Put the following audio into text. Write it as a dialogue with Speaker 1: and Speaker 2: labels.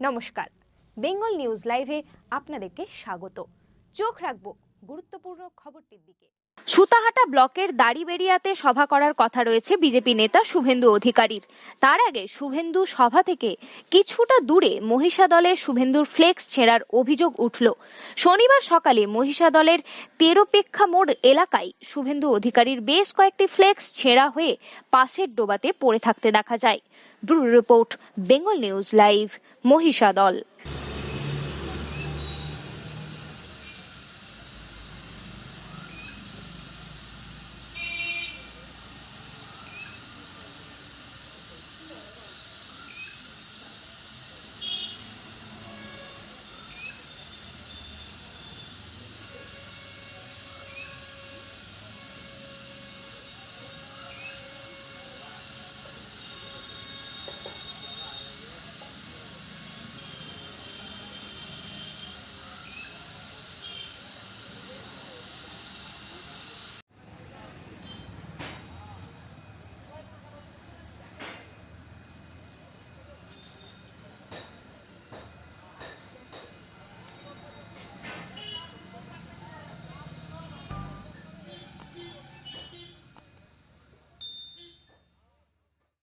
Speaker 1: নমস্কার। বেঙ্গল নিউজ লাইভে আপনাদেরকে স্বাগত। চোখ রাখব গুরুত্বপূর্ণ খবরটির দিকে। সুতাহাটা ব্লকের দাড়ি দাড়িবেড়িয়াতে সভা করার কথা রয়েছে বিজেপি নেতা শুভেন্দু অধিকারীর। তার আগে শুভেন্দু সভা থেকে কিছুটা দূরে মহিষা দলের শুভেন্দুর ফ্লেক্স ছেঁড়ার অভিযোগ উঠল। শনিবার সকালে মহিষা দলের তেরোপেক্ষা মোড় এলাকায় শুভেন্দু অধিকারীর বেশ কয়েকটি ফ্লেক্স ছেঁড়া হয়ে পাশের ডোবাতে পড়ে থাকতে দেখা যায়। Bureau report, Bengal news live Mahishadal